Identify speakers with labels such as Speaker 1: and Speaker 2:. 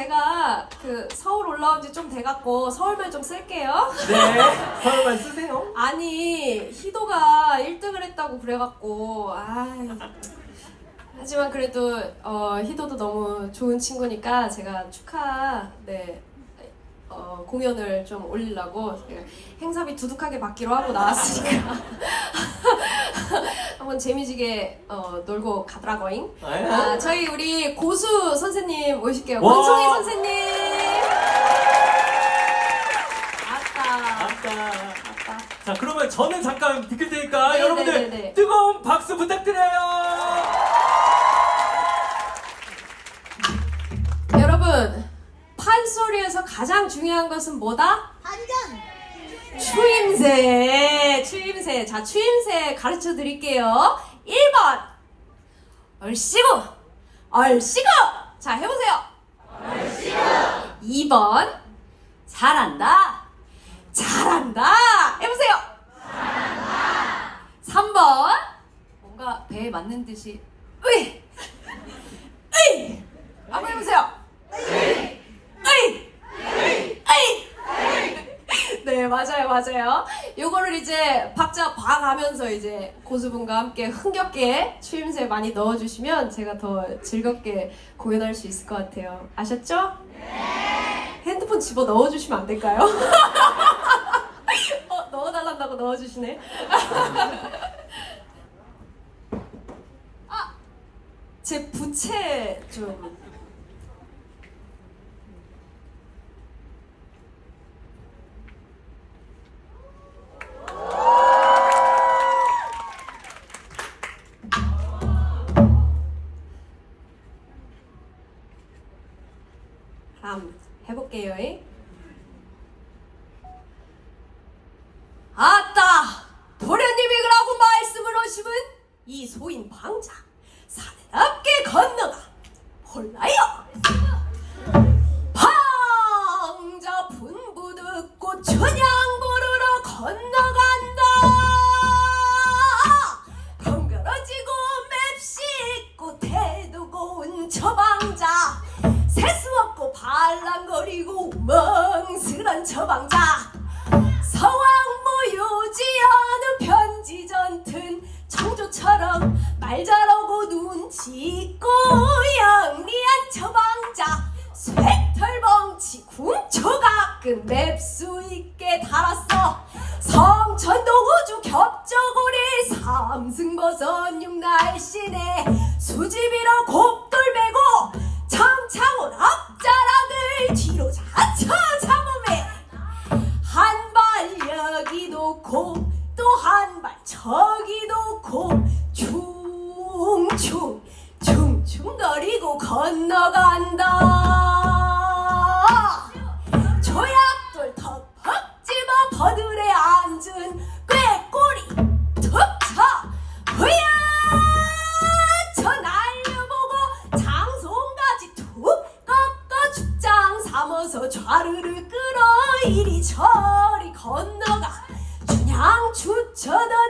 Speaker 1: 제가 그 서울 올라온 지 좀 돼갖고 서울말 좀 쓸게요.
Speaker 2: 네, 서울말 쓰세요.
Speaker 1: 아니 희도가 1등을 했다고 그래갖고 아 하지만 그래도 어, 희도도 너무 좋은 친구니까 제가 축하 네 어, 공연을 좀 올리려고 행사비 두둑하게 받기로 하고 나왔으니까 한번 재미지게 어, 놀고 가더라고잉.
Speaker 2: 아,
Speaker 1: 저희 우리 고수 선생님 모실게요.
Speaker 2: 와.
Speaker 1: 권송희 선생님. 아따.
Speaker 2: 아따.
Speaker 1: 아따.
Speaker 2: 자, 그러면 저는 잠깐 비킬 테니까
Speaker 1: 네,
Speaker 2: 여러분들
Speaker 1: 네, 네, 네.
Speaker 2: 뜨거운 박수 부탁드려요.
Speaker 1: 여러분 판소리에서 가장 중요한 것은 뭐다?
Speaker 3: 반전!
Speaker 1: 추임새 추임새 자 추임새 가르쳐 드릴게요. 1번. 얼씨구. 얼씨구. 자 해보세요. 얼씨구. 2번. 잘한다. 잘한다. 해보세요. 잘한다. 3번. 뭔가 배에 맞는 듯이 으이 한번 해보세요 으이 으이 으이 네 맞아요 맞아요 요거를 이제 박자 봐가면서 이제 고수분과 함께 흥겹게 추임새 많이 넣어주시면 제가 더 즐겁게 공연할 수 있을 것 같아요 아셨죠? 네 핸드폰 집어 넣어주시면 안 될까요? 어 넣어달란다고 넣어주시네 아 제 부채 좀 한번 해볼게요. 잉? 아따! 도련님이 그라고 말씀을 하시면 이 소인 방자 사대답게 건너가 몰라요. 방자 분부 듣고 춘향 부르러 건너간다. 덩그러지고 맵시 있고 태도 고운 처방자 세수 없 고 발랑거리고 멍슬한 처방자. 서왕 모 요지 어느 편지 전튼 청조처럼 말 잘하고 눈치 있고 영리한 처방자. 쇠털벙치 궁초 가끔 맵수 있게 달았어. 성천동우주 겹저고리 삼승버섯 육날씬에 수집이라 곱 저기 놓고 충충 충충거리고 건너간다. 조약돌 턱 퍽 집어 버들에 앉은 꾀꼬리 툭차 흐야! 저 날려보고 장송가지 툭 꺾어 죽장 삼아서 좌르르 끌어 이리 저리 건너가. 춘향 추처더